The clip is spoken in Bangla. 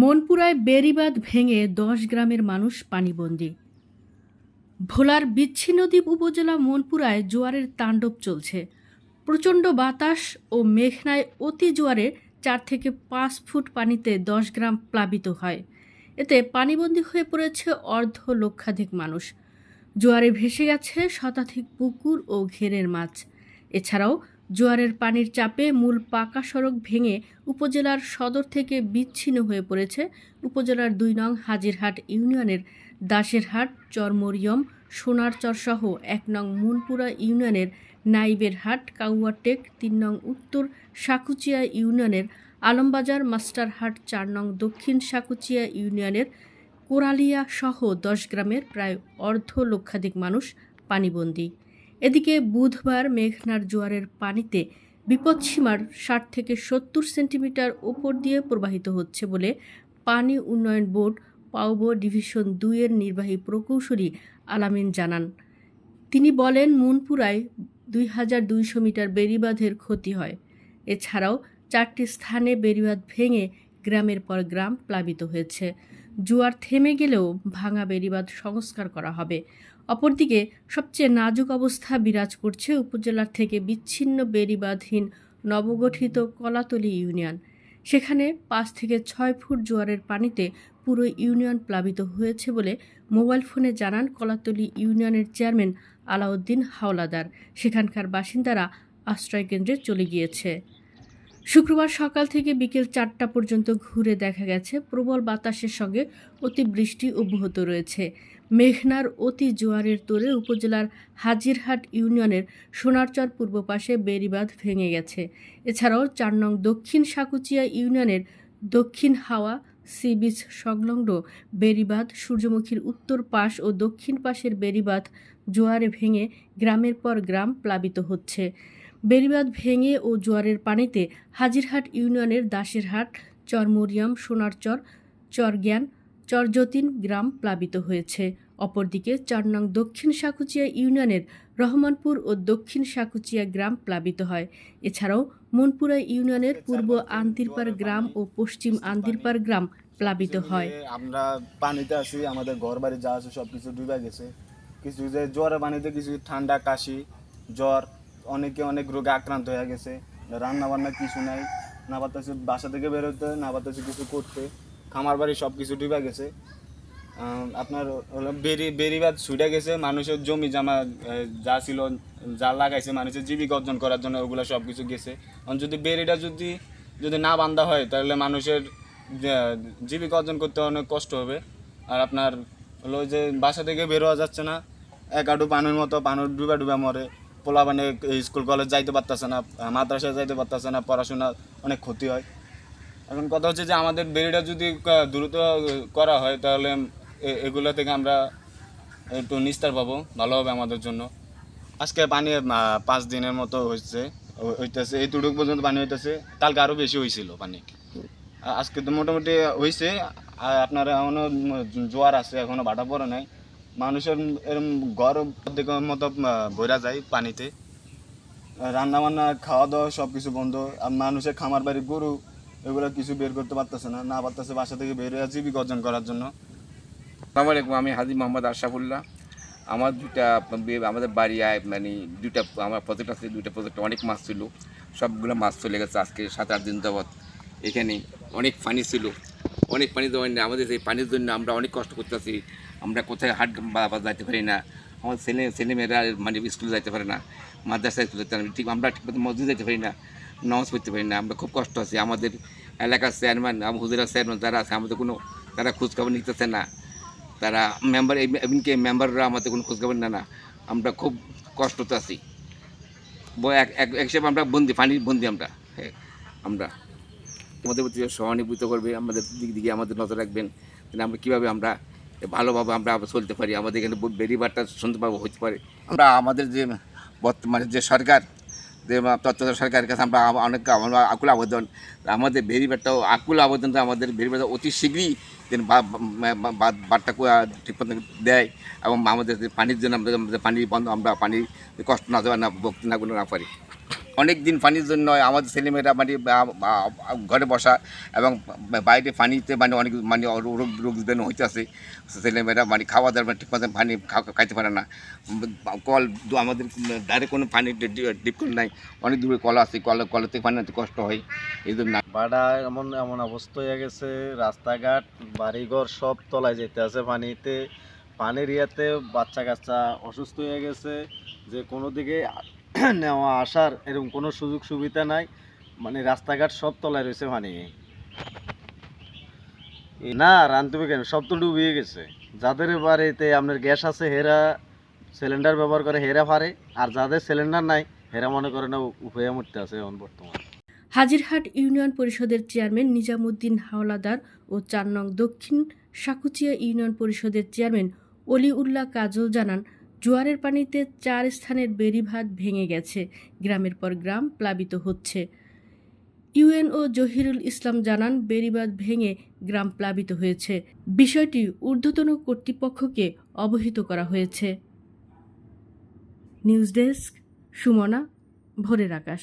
মনপুরায় বেড়িবাঁধ ভেঙে দশ গ্রামের মানুষ পানিবন্দী। ভোলার বিচ্ছিন্নদ্বীপ উপজেলা মনপুরায় জোয়ারের তাণ্ডব চলছে। প্রচণ্ড বাতাস ও মেঘনায় অতি জোয়ারে চার থেকে পাঁচ ফুট পানিতে দশ গ্রাম প্লাবিত হয়। এতে পানিবন্দী হয়ে পড়েছে অর্ধ লক্ষাধিক মানুষ। জোয়ারে ভেসে গেছে শতাধিক পুকুর ও ঘেরের মাছ। এছাড়াও জোয়ারের পানির চাপে মূল পাকা সড়ক ভেঙে উপজেলার সদর থেকে বিচ্ছিন্ন হয়ে পড়েছে। উপজেলার দুই নং হাজিরহাট ইউনিয়নের দাসেরহাট চরমরিয়ম, সোনারচর সহ এক নং মুনপুরা ইউনিয়নের নাইবের হাট কাউয়াটেক, তিন নং উত্তর সাকুচিয়া ইউনিয়নের আলমবাজার, মাস্টারহাট, চার নং দক্ষিণ সাকুচিয়া ইউনিয়নের কোরালিয়া সহ দশ গ্রামের প্রায় অর্ধ লক্ষাধিক মানুষ পানিবন্দী। এদিকে বুধবার মেঘনার জোয়ারের পানিতে বিপদসীমার ষাট থেকে সত্তর সেন্টিমিটার ওপর দিয়ে প্রবাহিত হচ্ছে বলে পানি উন্নয়ন বোর্ড পাউবো ডিভিশন দুইয়ের নির্বাহী প্রকৌশলী আলামিন জানান। তিনি বলেন, মুনপুরায় দুই হাজার দুইশো মিটার বেড়িবাঁধের ক্ষতি হয়। এছাড়াও চারটি স্থানে বেড়িবাঁধ ভেঙে গ্রামের পর গ্রাম প্লাবিত হয়েছে। জোয়ার থেমে গেলেও ভাঙা বেড়িবাঁধ সংস্কার করা হবে। অপরদিকে সবচেয়ে নাজুক অবস্থা বিরাজ করছে উপজেলার থেকে বিচ্ছিন্ন বেড়িবাঁধহীন নবগঠিত কলাতলি ইউনিয়ন। সেখানে পাঁচ থেকে ছয় ফুট জোয়ারের পানিতে পুরো ইউনিয়ন প্লাবিত হয়েছে বলে মোবাইল ফোনে জানান কলাতলি ইউনিয়নের চেয়ারম্যান আলাউদ্দিন হাওলাদার। সেখানকার বাসিন্দারা আশ্রয়কেন্দ্রে চলে গিয়েছে। শুক্রবার সকাল থেকে বিকেল চারটা পর্যন্ত ঘুরে দেখা গেছে প্রবল বাতাসের সঙ্গে অতিবৃষ্টি অব্যাহত রয়েছে। মেঘনার অতি জোয়ারের তোরে উপজেলার হাজিরহাট ইউনিয়নের সোনারচর পূর্ব পাশে বেড়িবাঁধ ভেঙে গেছে। এছাড়াও চার নং দক্ষিণ সাকুচিয়া ইউনিয়নের দক্ষিণ হাওয়া, সি বিচ সংলগ্ন বেড়িবাঁধ, সূর্যমুখীর উত্তর পাশ ও দক্ষিণ পাশের বেড়িবাঁধ জোয়ারে ভেঙে গ্রামের পর গ্রাম প্লাবিত হচ্ছে। বেড়িবাঁধ ভেঙে ও জোয়ারের পানিতে হাজিরহাট ইউনিয়নের দাসেরহাট, চরমরিয়াম, সোনারচর, চরজ্ঞান চরযতীন গ্রাম প্লাবিত হয়েছে। অপরদিকে চার নং দক্ষিণ সাকুচিয়া ইউনিয়নের রহমানপুর ও দক্ষিণ সাকুচিয়া গ্রাম প্লাবিত হয়। এছাড়াও মনপুরা ইউনিয়নের পূর্ব আন্দিরপাড় গ্রাম ও পশ্চিম আন্দিরপাড় গ্রাম প্লাবিত হয়। আমরা পানিতে আছি, আমাদের ঘর বাড়ি যা আছে সব কিছু ডুবে গেছে। কিছু যে জ্বরের পানিতে কিছু ঠান্ডা, কাশি, জ্বর, অনেকে অনেক রোগে আক্রান্ত হয়ে গেছে। রান্না বান্না কিছু নাই, না পারতেছে বাসা থেকে বেরোতে না পারতেছে কিছু করতে। খামার বাড়ি সব কিছু ডুবে গেছে। আপনার হলো বেরি বেরিবাদ ছুটে গেছে, মানুষের জমি জামা যা ছিল, যা লাগাইছে, মানুষের জীবিকা অর্জন করার জন্য ওগুলো সব কিছু গেছে যদি বেরিটা যদি যদি না বান্ধা হয়, তাহলে মানুষের জীবিকা অর্জন করতে অনেক কষ্ট হবে। আর আপনার হলো যে বাসা থেকে বেরোয়া যাচ্ছে না, এক আডু পানির মতো, পানুর ডুবে ডুবে মরে। পোলা মানে স্কুল, কলেজ যাইতে পারতেছে না, মাদ্রাসায় যাইতে পারতেছে না পড়াশোনা অনেক ক্ষতি হয়। এখন কথা হচ্ছে যে আমাদের বেরিটা যদি দ্রুত করা হয়, তাহলে এগুলো থেকে আমরা একটু নিস্তার পাবো, ভালো হবে আমাদের জন্য। আজকে পানি পাঁচ দিনের মতো হয়েছে হইতেছে এই তুড়ুক পর্যন্ত পানি হইতেছে। কালকে আরও বেশি হয়েছিল পানি। আজকে তো মোটামুটি হয়েছে আর আপনার এখনও জোয়ার আছে এখনও ভাটা পড়ে নাই। মানুষের এরম ঘর অর্ধেকের মতো ভরা যায় পানিতে। রান্না বান্না খাওয়া দাওয়া সব কিছু বন্ধ। আর মানুষের খামার বাড়ি গরু এগুলো কিছু বের করতে পারতেছে না না পারতেছে বাসা থেকে বের হয়ে জীবিকা অর্জন করার জন্য। আলাইকুম, আমি হাজি মোহাম্মদ আশরাফুল্লাহ। আমার দুটা, আমাদের বাড়ি মানে দুটা আমার প্রজেক্ট আছে দুটা প্রজেক্টে অনেক মাছ ছিল। সবগুলো মাছ চলে গেছে আজকে, সাত, আট দিন যাবৎ। এখানে অনেক পানি ছিল। অনেক পানি নেই আমাদের সেই পানির জন্য আমরা অনেক কষ্ট করতেছি। আমরা কোথায় হাট বা- বা যাইতে পারি না। আমার ছেলে, ছেলেমেয়েরা মানে স্কুলে যাইতে পারে না, মাদ্রাসায় স্কুলে যেতে ঠিক, আমরা ঠিকমতো মসজিদ যেতে পারি না। নামাজ পড়তে পারি না, আমরা খুব কষ্ট আছি। আমাদের এলাকার চেয়ারম্যান হুজুরা চেয়ারম্যান যারা আছে, আমাদের কোনো, তারা খোঁজখবর নিতেছে না। তারা মেম্বার এমনকি মেম্বাররা আমাদের কোনো খোঁজখবর নেয় না। আমরা খুব কষ্টতে আছি। এক হিসেবে আমরা বন্দি পানির বন্দি আমরা। হ্যাঁ আমরা। আমাদের প্রতি সহানুভূত করবে, আমাদের দিক দিকে আমাদের নজর রাখবেন আমরা কীভাবে আমরা ভালোভাবে আমরা চলতে পারি। আমাদের এখানে বেরিবারটা সুন্দরভাবে হতে পারে। আমরা আমাদের যে বর্তমানে যে সরকার তত্ত্বাবধায়ক সরকারের কাছে আমরা অনেক আমরা আকুল আবেদন। আমাদের বেরিবারটাও আকুল আবেদনটা আমাদের বেরিবারটা অতি শীঘ্রই যেন বার্তা ঠিকমতো দেয় এবং আমাদের পানির জন্য আমাদের পানি বন্ধ আমরা পানির কষ্ট না দেওয়া না ভক্তি না গুলো না পারি। অনেক দিন পানির জন্য আমাদের ছেলেমেয়েরা মানে ঘরে বসা এবং বাইরে পানিতে মানে অনেক মানে রোগ রোগ জীবাণু হইতেছে। ছেলেমেয়েরা মানে খাওয়া দাওয়া ঠিক মতো পানি খাইতে পারে না। কল আমাদের ডাইরেক্ট কোনো পানি ডিপ কল নাই। অনেক দূরে কল আছে, কল, কলেতে পানি কষ্ট হয়। এই জন্য বাড়া এমন এমন অবস্থা হয়ে গেছে, রাস্তাঘাট, বাড়িঘর সব তলায় যেতে আছে পানিতে। পানির ইয়েতে বাচ্চা কাচ্চা অসুস্থ হয়ে গেছে। যে কোনো দিকে নেওয়া, আসার এরকম কোনো সুযোগ সুবিধা নাই। মানে রাস্তাঘাট সব তলায় রয়েছে পানি না রান্ধতে কেন? সব তো ডুবিয়ে গেছে। যাদের বাড়িতে আপনার গ্যাস আছে, হেরা সিলিন্ডার ব্যবহার করে, হেরা পারে। আর যাদের সিলিন্ডার নাই, হেরা মনে করে না উপায় মরতে আছে এখন বর্তমানে। হাজিরহাট ইউনিয়ন পরিষদের চেয়ারম্যান নিজামুদ্দিন হাওলাদার ও চার নং দক্ষিণ সাকুচিয়া ইউনিয়ন পরিষদের চেয়ারম্যান অলিউল্লাহ কাজল জানান জোয়ারের পানিতে চার স্থানের বেড়িভাত ভেঙে গেছে। গ্রামের পর গ্রাম প্লাবিত হচ্ছে। ইউএনও জহিরুল ইসলাম জানান বেড়িবাঁধ ভেঙে গ্রাম প্লাবিত হয়েছে। বিষয়টি ঊর্ধ্বতন কর্তৃপক্ষকে অবহিত করা হয়েছে। নিউজ ডেস্ক, সুমনা, ভোরের আকাশ।